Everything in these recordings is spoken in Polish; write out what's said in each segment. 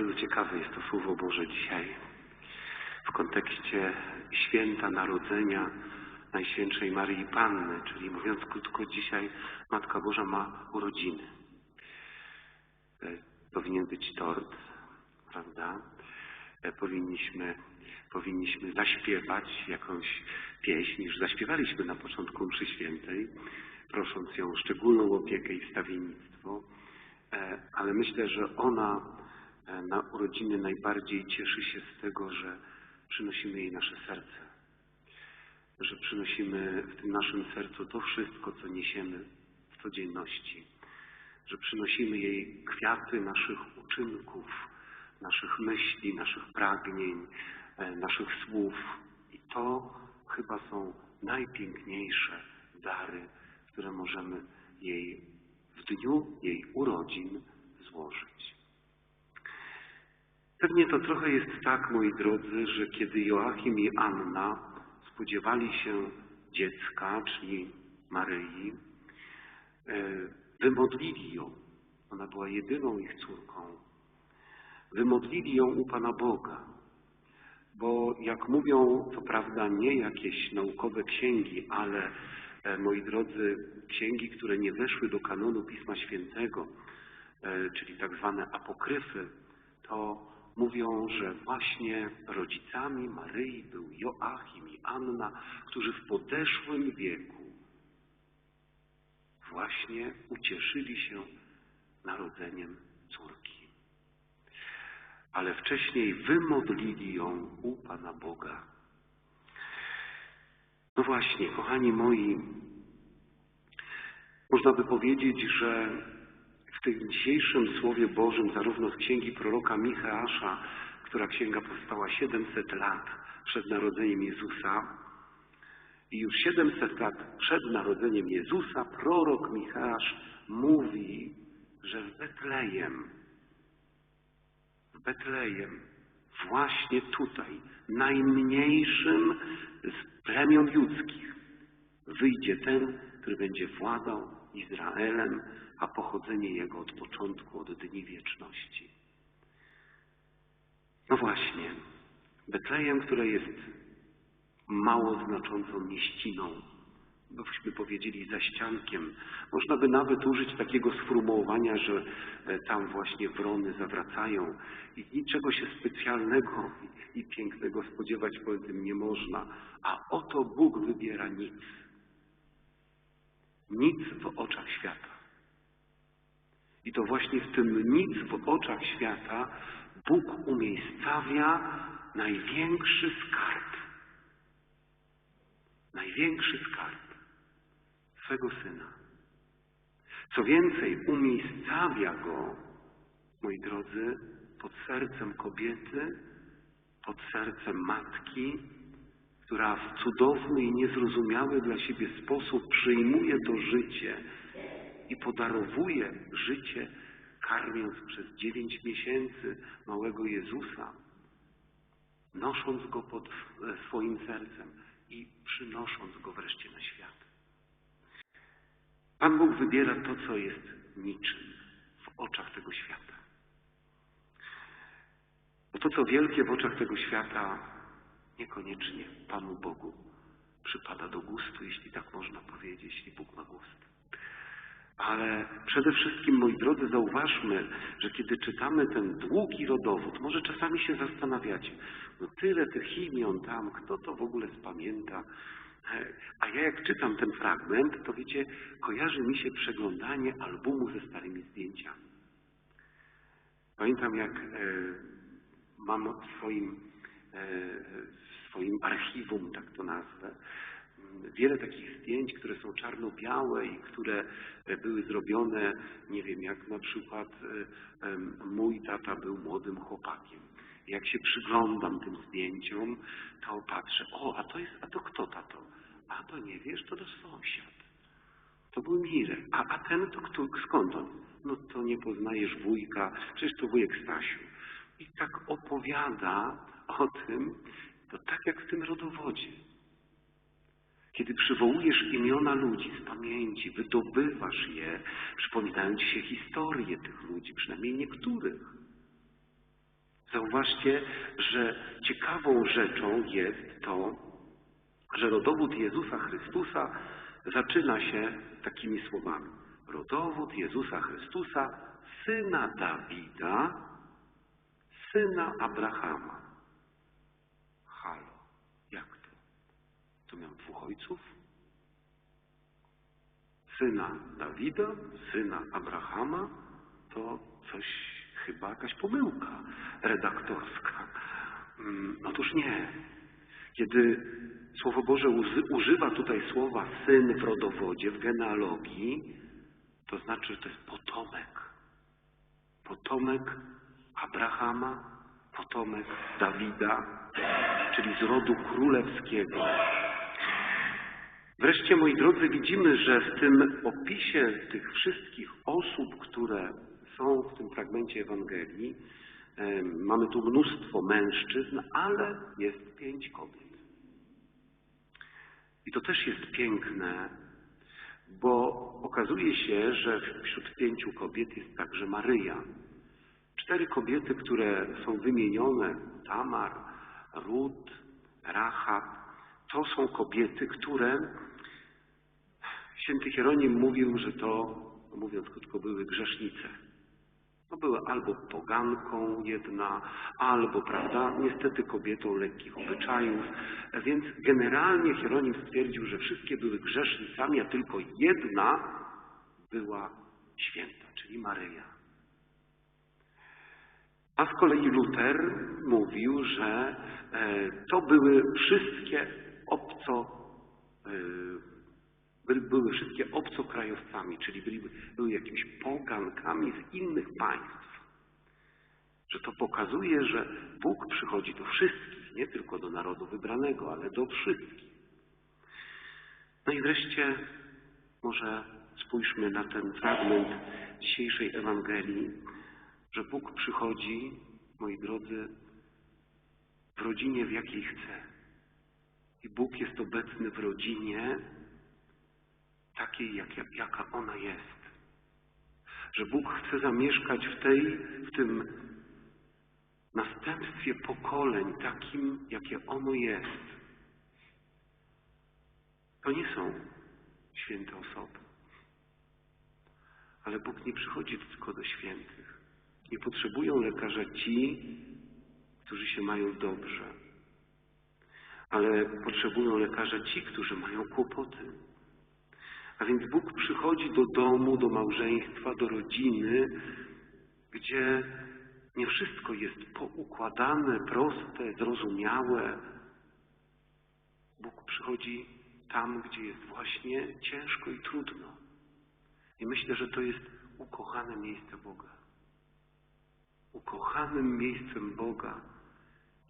Bardzo ciekawe jest to Słowo Boże dzisiaj w kontekście święta narodzenia Najświętszej Maryi Panny, czyli mówiąc krótko, dzisiaj Matka Boża ma urodziny. E, powinien być tort, prawda? E, powinniśmy, powinniśmy zaśpiewać jakąś pieśń, już zaśpiewaliśmy na początku mszy świętej, prosząc ją o szczególną opiekę i stawiennictwo, e, ale myślę, że ona na urodziny najbardziej cieszy się z tego, że przynosimy jej nasze serce że przynosimy w tym naszym sercu to wszystko, co niesiemy w codzienności, że przynosimy jej kwiaty naszych uczynków, naszych myśli, naszych pragnień, e, naszych słów. I to chyba są najpiękniejsze dary, które możemy jej w dniu jej urodzin złożyć. Pewnie to trochę jest tak, moi drodzy, że kiedy Joachim i Anna spodziewali się dziecka, czyli Maryi, e, wymodlili ją. Ona była jedyną ich córką. Wymodlili ją u Pana Boga, bo jak mówią, to prawda, nie jakieś naukowe księgi, ale, e, moi drodzy, księgi, które nie weszły do kanonu Pisma Świętego, e, czyli tak zwane apokryfy, to mówią, że właśnie rodzicami Maryi był Joachim i Anna, którzy w podeszłym wieku właśnie ucieszyli się narodzeniem córki. Ale wcześniej wymodlili ją u Pana Boga. No właśnie, kochani moi, można by powiedzieć, że w tym dzisiejszym Słowie Bożym, zarówno z księgi proroka Micheasza, która księga powstała 700 lat przed narodzeniem Jezusa, i już 700 lat przed narodzeniem Jezusa prorok Micheasz mówi, że w Betlejem, w Betlejem, właśnie tutaj, najmniejszym z plemion ludzkich, wyjdzie ten, który będzie władał Izraelem, a pochodzenie jego od początku, od dni wieczności. No właśnie, Betlejem, które jest mało znaczącą mieściną, byśmy powiedzieli za ściankiem. Można by nawet użyć takiego sformułowania, że e, tam właśnie wrony zawracają i niczego się specjalnego i pięknego spodziewać po tym nie można. A oto Bóg wybiera nic. Nic w oczach świata. I to właśnie w tym nic w oczach świata Bóg umiejscawia największy skarb. Największy skarb swego Syna. Co więcej, umiejscawia Go, moi drodzy, pod sercem kobiety, pod sercem matki, która w cudowny i niezrozumiały dla siebie sposób przyjmuje to życie i podarowuje życie, karmiąc przez dziewięć miesięcy małego Jezusa, nosząc go pod swoim sercem i przynosząc go wreszcie na świat. Pan Bóg wybiera to, co jest niczym w oczach tego świata. Bo to, co wielkie w oczach tego świata, niekoniecznie Panu Bogu przypada do gustu, jeśli tak można powiedzieć, jeśli Bóg ma gust. Ale przede wszystkim, moi drodzy, zauważmy, że kiedy czytamy ten długi rodowód, może czasami się zastanawiacie, no tyle tych imion tam, kto to w ogóle spamięta. A ja jak czytam ten fragment, to wiecie, kojarzy mi się przeglądanie albumu ze starymi zdjęciami. Pamiętam, jak e, mam w swoim, e, w swoim archiwum, tak to nazwę, wiele takich zdjęć, które są czarno-białe i które e, były zrobione, nie wiem, jak na przykład e, mój tata był młodym chłopakiem. Jak się przyglądam tym zdjęciom, to patrzę, o, a to jest, a to kto tato? A to nie wiesz, to to sąsiad. To był Mirek. A, a ten to kto, skąd on? No to nie poznajesz wujka, przecież to wujek Stasiu. I tak opowiada o tym, to tak jak w tym rodowodzie. Kiedy przywołujesz imiona ludzi z pamięci, wydobywasz je, przypominając się historię tych ludzi, przynajmniej niektórych. Zauważcie, że ciekawą rzeczą jest to, że rodowód Jezusa Chrystusa zaczyna się takimi słowami. Rodowód Jezusa Chrystusa, syna Dawida, syna Abrahama. Halo, jak to? To miał dwóch ojców? Syna Dawida, syna Abrahama, to coś, chyba jakaś pomyłka redaktorska. Mm, Otóż nie. Kiedy Słowo Boże używa tutaj słowa syn w rodowodzie, w genealogii, to znaczy, że to jest potomek. Potomek Abrahama, potomek Dawida, czyli z rodu królewskiego. Wreszcie, moi drodzy, widzimy, że w tym opisie tych wszystkich osób, które są w tym fragmencie Ewangelii, mamy tu mnóstwo mężczyzn, ale jest pięć kobiet. I to też jest piękne, bo okazuje się, że wśród pięciu kobiet jest także Maryja. Cztery kobiety, które są wymienione, Tamar, Rut, Rahab, to są kobiety, które święty Hieronim mówił, że to, mówiąc krótko, były grzesznice. No były albo poganką jedna, albo, prawda, niestety kobietą lekkich obyczajów, więc generalnie Hieronim stwierdził, że wszystkie były grzesznicami, a tylko jedna była święta, czyli Maryja. A z kolei Luter mówił, że e, to były wszystkie obco, e, były wszystkie obcokrajowcami, czyli byli, były jakimiś pogankami z innych państw. Że to pokazuje, że Bóg przychodzi do wszystkich, nie tylko do narodu wybranego, ale do wszystkich. No i wreszcie może spójrzmy na ten fragment dzisiejszej Ewangelii, że Bóg przychodzi, moi drodzy, w rodzinie, w jakiej chce. I Bóg jest obecny w rodzinie takiej, jak, jaka ona jest. Że Bóg chce zamieszkać w tej, w tym następstwie pokoleń, takim, jakie ono jest. To nie są święte osoby. Ale Bóg nie przychodzi tylko do świętych. Nie potrzebują lekarza ci, którzy się mają dobrze, ale potrzebują lekarza ci, którzy mają kłopoty. A więc Bóg przychodzi do domu, do małżeństwa, do rodziny, gdzie nie wszystko jest poukładane, proste, zrozumiałe. Bóg przychodzi tam, gdzie jest właśnie ciężko i trudno. I myślę, że to jest ukochane miejsce Boga. Ukochanym miejscem Boga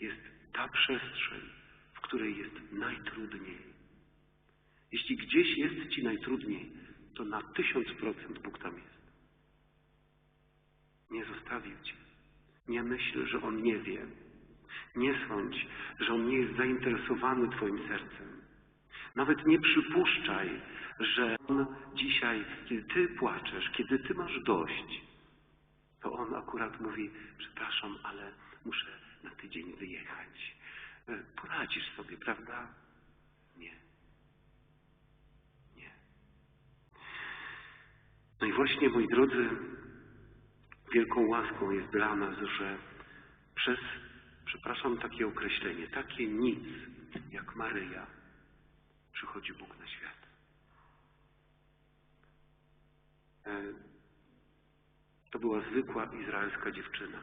jest ta przestrzeń, w której jest najtrudniej. Jeśli gdzieś jest Ci najtrudniej, to na tysiąc procent Bóg tam jest. Nie zostawił Cię. Nie myśl, że On nie wie. Nie sądź, że On nie jest zainteresowany Twoim sercem. Nawet nie przypuszczaj, że On dzisiaj, kiedy Ty płaczesz, kiedy Ty masz dość, to On akurat mówi, przepraszam, ale muszę na tydzień wyjechać. E, poradzisz sobie, prawda? Nie. Nie. No i właśnie, moi drodzy, wielką łaską jest dla nas, że przez, przepraszam, takie określenie, takie nic, jak Maryja, przychodzi Bóg na świat. E, to była zwykła izraelska dziewczyna,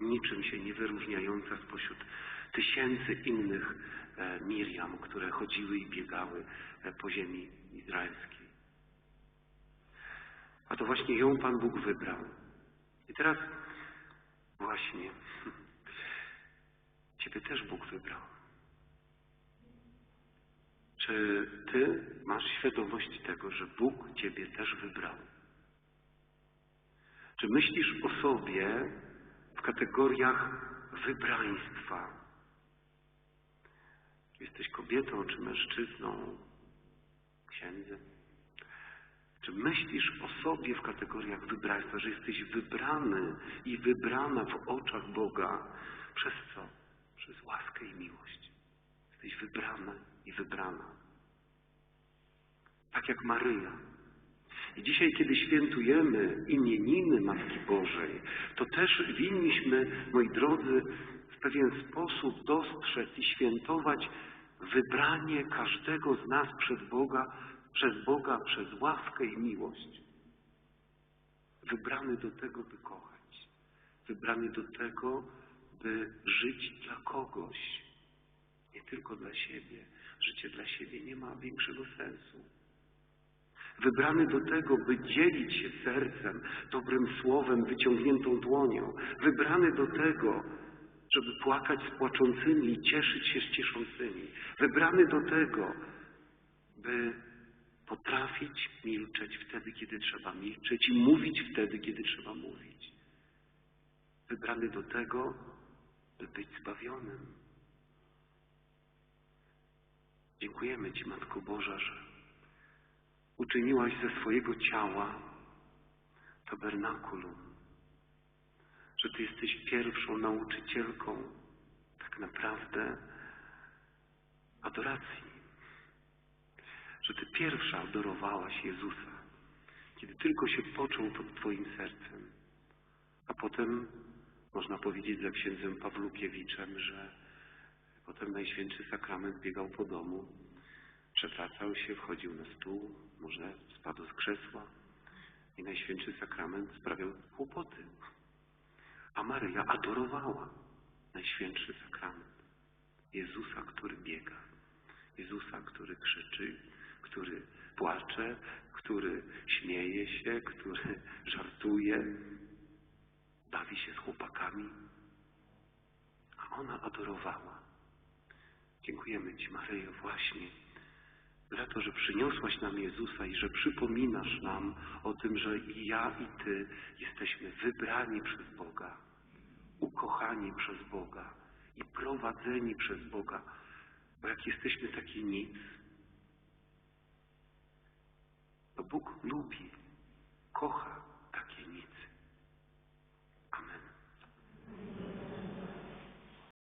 niczym się nie wyróżniająca spośród tysięcy innych e, Miriam, które chodziły i biegały e, po ziemi izraelskiej. To właśnie ją Pan Bóg wybrał. I teraz właśnie Ciebie też Bóg wybrał. Czy Ty masz świadomość tego, że Bóg Ciebie też wybrał? Czy myślisz o sobie w kategoriach wybraństwa? Czy jesteś kobietą, czy mężczyzną, księdzem? Czy myślisz o sobie w kategoriach wybraństwa, że jesteś wybrany i wybrana w oczach Boga? Przez co? Przez łaskę i miłość. Jesteś wybrany i wybrana. Tak jak Maryja. I dzisiaj, kiedy świętujemy imieniny Matki Bożej, to też winniśmy, moi drodzy, w pewien sposób dostrzec i świętować wybranie każdego z nas przez Boga, przez Boga, przez łaskę i miłość. Wybrany do tego, by kochać. Wybrany do tego, by żyć dla kogoś. Nie tylko dla siebie. Życie dla siebie nie ma większego sensu. Wybrany do tego, by dzielić się sercem, dobrym słowem, wyciągniętą dłonią. Wybrany do tego, żeby płakać z płaczącymi i cieszyć się z cieszącymi. Wybrany do tego, by potrafić milczeć wtedy, kiedy trzeba milczeć i mówić wtedy, kiedy trzeba mówić. Wybrany do tego, by być zbawionym. Dziękujemy Ci, Matko Boża, że uczyniłaś ze swojego ciała tabernakulum, że Ty jesteś pierwszą nauczycielką tak naprawdę adoracji, pierwsza adorowałaś Jezusa, kiedy tylko się począł pod Twoim sercem, a potem można powiedzieć za księdzem Pawłukiewiczem, że potem Najświętszy Sakrament biegał po domu, przewracał się, wchodził na stół, może spadł z krzesła i Najświętszy Sakrament sprawiał kłopoty. A Maryja adorowała Najświętszy Sakrament. Jezusa, który biega. Jezusa, który krzyczy, który płacze, który śmieje się, który żartuje, bawi się z chłopakami. A ona adorowała. Dziękujemy Ci, Maryjo, właśnie za to, że przyniosłaś nam Jezusa i że przypominasz nam o tym, że i ja, i Ty jesteśmy wybrani przez Boga, ukochani przez Boga i prowadzeni przez Boga, bo jak jesteśmy taki nic, Bóg lubi, kocha